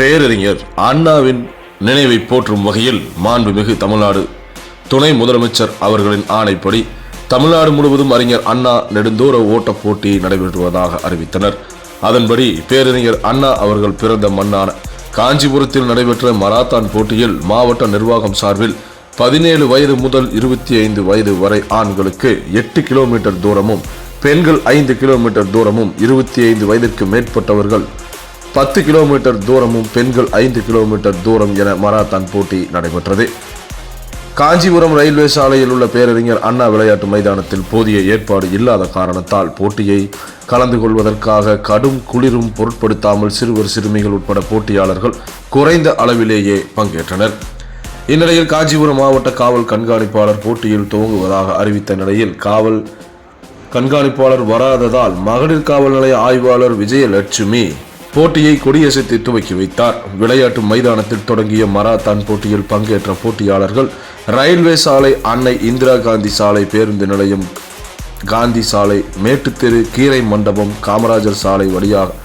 பேரறிஞர் அண்ணாவின் நினைவை போற்றும் வகையில் மாண்புமிகு தமிழ்நாடு துணை முதலமைச்சர் அவர்களின் ஆணைப்படி தமிழ்நாடு முழுவதும் அறிஞர் அண்ணா நெடுந்தூர ஓட்டப் போட்டி நடைபெறுவதாக அறிவித்தனர். அதன்படி பேரறிஞர் அண்ணா அவர்கள் பிறந்த மண்ணான காஞ்சிபுரத்தில் நடைபெற்ற மராத்தான் போட்டியில் மாவட்ட நிர்வாகம் சார்பில் பதினேழு வயது முதல் இருபத்தி ஐந்து வயது வரை ஆண்களுக்கு எட்டு கிலோமீட்டர் தூரமும் பெண்கள் ஐந்து கிலோமீட்டர் தூரமும் இருபத்தி ஐந்து வயதிற்கு மேற்பட்டவர்கள் பத்து கிலோமீட்டர் தூரமும் பெண்கள் ஐந்து கிலோமீட்டர் தூரம் என மராத்தான் போட்டி நடைபெற்றது. காஞ்சிபுரம் ரயில்வே சாலையில் உள்ள பேரறிஞர் அண்ணா விளையாட்டு மைதானத்தில் போதிய ஏற்பாடு இல்லாத காரணத்தால் போட்டியை கலந்து கொள்வதற்காக கடும் குளிரும் பொருட்படுத்தாமல் சிறுவர் சிறுமிகள் உட்பட போட்டியாளர்கள் குறைந்த அளவிலேயே பங்கேற்றனர். இந்நிலையில் காஞ்சிபுரம் மாவட்ட காவல் கண்காணிப்பாளர் போட்டியில் துவங்குவதாக அறிவித்த நிலையில் காவல் கண்காணிப்பாளர் வராததால் மகளிர் காவல் நிலைய ஆய்வாளர் விஜயலட்சுமி போட்டியை கொடியசைத்து துவக்கி வைத்தார். விளையாட்டு மைதானத்தில் தொடங்கிய மராத்தான் போட்டியில் பங்கேற்ற போட்டியாளர்கள் ரயில்வே சாலை அன்னை இந்திரா காந்தி சாலை பேருந்து நிலையம் காந்தி சாலை மேட்டுத்தெரு கீரை மண்டபம் காமராஜர் சாலை வழியாக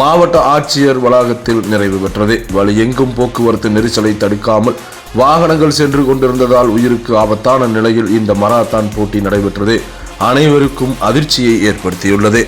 மாவட்ட ஆட்சியர் வளாகத்தில் நிறைவு பெற்றது. வழி எங்கும் போக்குவரத்து நெரிசலை தடுக்காமல் வாகனங்கள் சென்று கொண்டிருந்ததால் உயிருக்கு ஆபத்தான நிலையில் இந்த மராத்தான் போட்டி நடைபெற்றது. அனைவருக்கும் அதிர்ச்சியை ஏற்படுத்தியுள்ளது.